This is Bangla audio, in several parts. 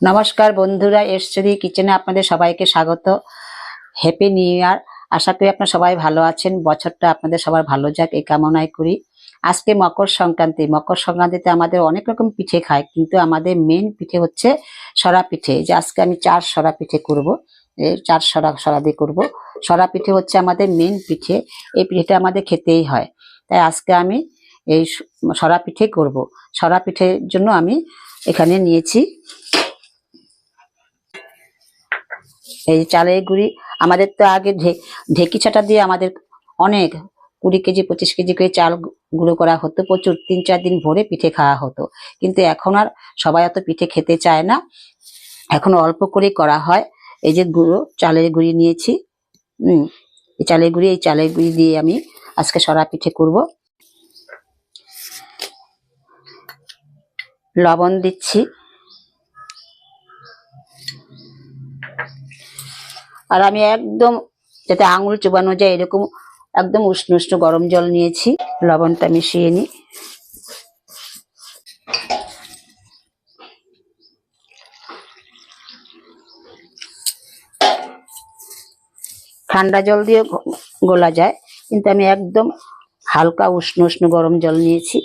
নমস্কার বন্ধুরা, এসচুরি কিচেনে আপনাদের সবাইকে স্বাগত। হ্যাপি নিউ ইয়ার আশা করি আপনারা সবাই ভালো আছেন। বছরটা আপনাদের সবার ভালো যাক, এই কামনাই করি। আজকে মকর সংক্রান্তি। মকর সংক্রান্তিতে আমাদের অনেক রকম পিঠে খায়, কিন্তু আমাদের মেন পিঠে হচ্ছে সরা পিঠে। যে আজকে আমি চার সরা পিঠে করব। চার সরা সরা দিয়ে করব। সরা পিঠে হচ্ছে আমাদের মেন পিঠে। এই পিঠেটা আমাদের খেতেই হয়। তাই আজকে আমি এই সরা পিঠে করব। সরা পিঠের জন্য আমি এখানে নিয়েছি এই চালের গুঁড়ি আমাদের তো আগে ঢেকি ছাটা দিয়ে আমাদের অনেক কুড়ি কেজি, পঁচিশ কেজি করে চাল গুঁড়ো করা হতো। প্রচুর তিন চার দিন ভরে পিঠে খাওয়া হতো। কিন্তু এখন আর সবাই অত পিঠে খেতে চায় না। এখন অল্প করে করা হয়। এই যে গুঁড়ো, চালের গুঁড়ি নিয়েছি। হুম, এই চালের গুঁড়ি, এই চালের গুঁড়ি দিয়ে আমি আজকে সরা পিঠে করব। লবণ দিচ্ছি। আর আমি একদম যাতে আঙুল চুবানো যায় এরকম একদম উষ্ণ উষ্ণ গরম জল নিয়েছি, লবণটা মিশিয়ে নিই। ঠান্ডা জল দিয়ে গোলা যায়, কিন্তু আমি একদম হালকা উষ্ণ উষ্ণ গরম জল নিয়েছি।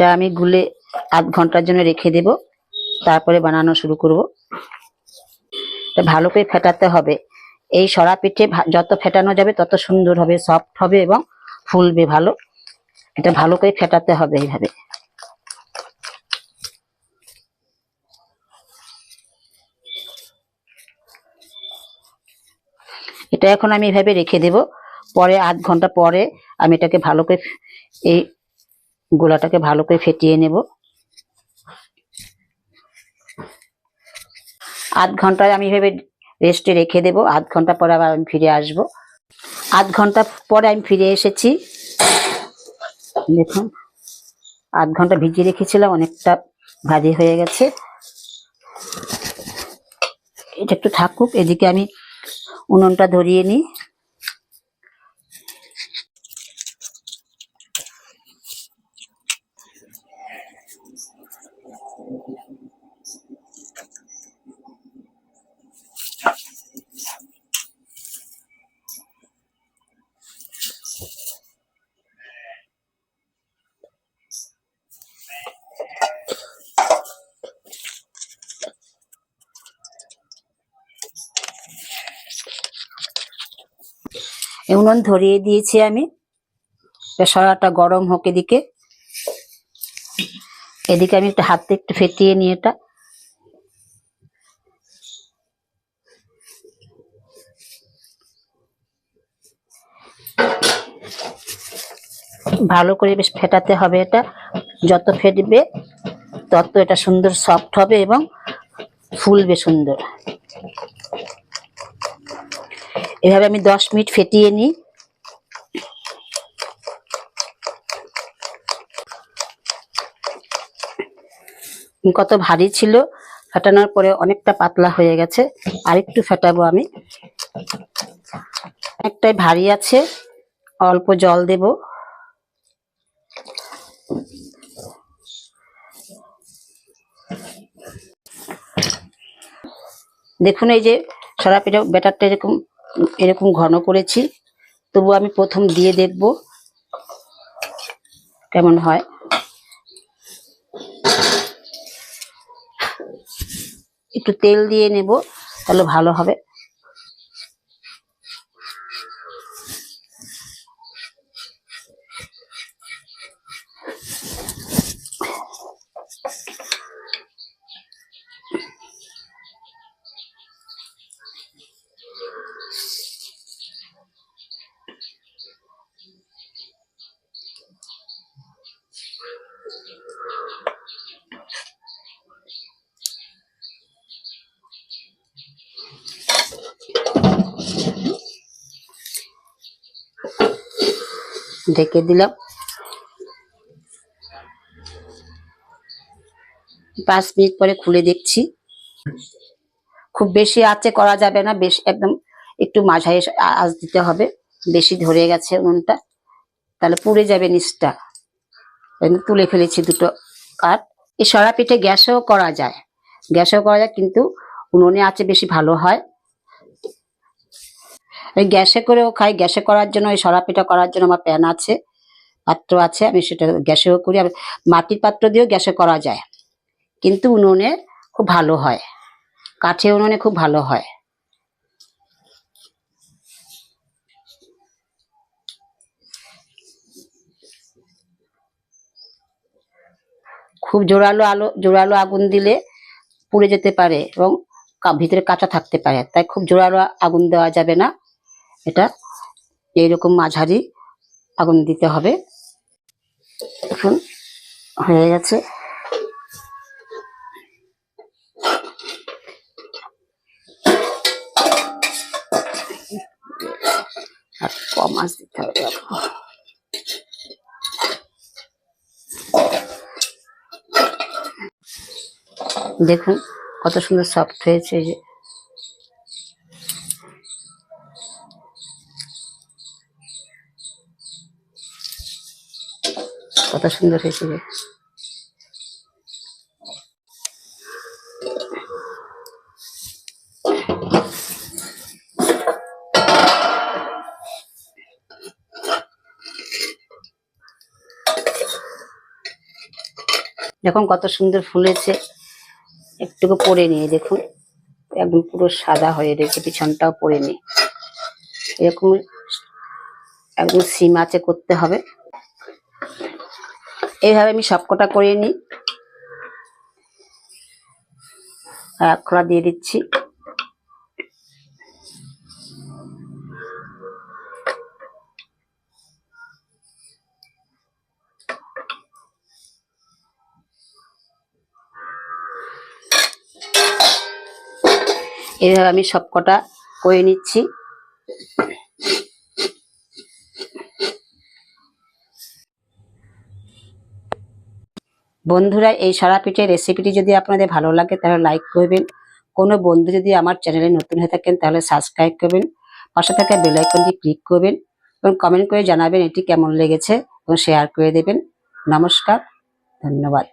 এটা আমি গুলে আধ ঘণ্টার জন্য রেখে দেব। তারপরে বানানো শুরু করব। এটা ভালো করে ফেটাতে হবে। এই সরা পিঠে যত ফেটানো যাবে তত সুন্দর হবে সফট হবে এবং ফুলবে ভালো। এটা ভালো করে ফেটাতে হবে এইভাবে। এটা এখন আমি এভাবে রেখে দেব। পরে আধ ঘণ্টা পরে আমি এটাকে ভালো করে এই গোলাটাকে ভালো করে ফেটিয়ে নেব। আধ ঘন্টায় আমি ভেবে রেস্টে রেখে দেব। আধ ঘণ্টা পরে আবার আমি ফিরে আসব। আধ ঘণ্টা পরে আমি ফিরে এসেছি। দেখুন, আধ ঘণ্টা ভিজিয়ে রেখেছিলাম, অনেকটা ভাজি হয়ে গেছে। এটা একটু থাকুক, এদিকে আমি উনুনটা ধরিয়ে নিই। উনুন ধরিয়ে দিয়েছি আমি। সরাটা গরম হোক এদিকে। এদিকে আমি একটু হাতে একটু ফেটিয়ে নিই এটা। ভালো করে বেশ ফেটাতে হবে এটা। যত ফেটবে তত এটা সুন্দর সফট হবে এবং ফুলবে সুন্দর। এভাবে আমি দশ মিনিট ফেটিয়ে নিই। কত ভারী ছিল, ফেটানোর পরে অনেকটা পাতলা হয়ে গেছে আর একটু ফেটাবো আমি। অনেকটাই ভারী আছে, অল্প জল দেব। দেখুন এই যে সারা পিঠা ব্যাটারটা এরকম এরকম ঘন করেছি। তবু আমি প্রথম দিয়ে দেখব কেমন হয়। একটু তেল দিয়ে নেব, তাহলে ভালো হবে। ঢেকে দিলাম। পাঁচ মিনিট পরে খুলে দেখছি। খুব বেশি আঁচে করা যাবে না, বেশ একদম একটু মাঝারি আ- আঁচ দিতে হবে। বেশি ধরে গেছে উনুনটা। তাহলে পুড়ে যাবে নিচটা। তুলে ফেলেছি দুটো কাঠ। এই সরা পিঠে গ্যাসেও করা যায়। গ্যাসেও করা যায়, কিন্তু উনুনে আছে বেশি ভালো হয়। ওই গ্যাসে করেও খাই। গ্যাসে করার জন্য ওই সরা পিঠা করার জন্য আমার প্যান আছে, পাত্র আছে, আমি সেটা গ্যাসেও করি। আর মাটির পাত্র দিয়েও গ্যাসে করা যায়। কিন্তু উনুনে খুব ভালো হয়। কাঠে উনুনে খুব ভালো হয়। খুব জোরালো আলো, জোরালো আগুন দিলে পুড়ে যেতে পারে এবং ভিতরে কাঁচা থাকতে পারে। তাই খুব জোরালো আগুন দেওয়া যাবে না। এটা এইরকম মাঝারি আগুন দিতে হবে। এখন হয়ে গেছে। আর কম দিতে হবে? দেখুন, কত সুন্দর সফট হয়েছে এই যে। কত সুন্দর হয়েছে যে। দেখুন কত সুন্দর ফুলেছে একটুকু পরে নিয়ে দেখুন। একদম পুরো সাদা হয়ে রয়েছে, পিছনটাও পরে নিই। এরকম একদম সিম আছে করতে হবে। এইভাবে আমি সবকটা করে নিই। এক খোলা দিয়ে দিচ্ছি। এইভাবে আমি সবকটা করে নিচ্ছি। বন্ধুরা, এই সারা পিঠের রেসিপিটি যদি আপনাদের ভালো লাগে, তাহলে লাইক করবেন। কোনো বন্ধু যদি আমার চ্যানেলে নতুন হয়ে থাকেন, তাহলে সাবস্ক্রাইব করবেন। পাশে থাকা বেল আইকনটি ক্লিক করবেন এবং কমেন্ট করে জানাবেন এটি কেমন লেগেছে এবং শেয়ার করে দেবেন। নমস্কার, ধন্যবাদ।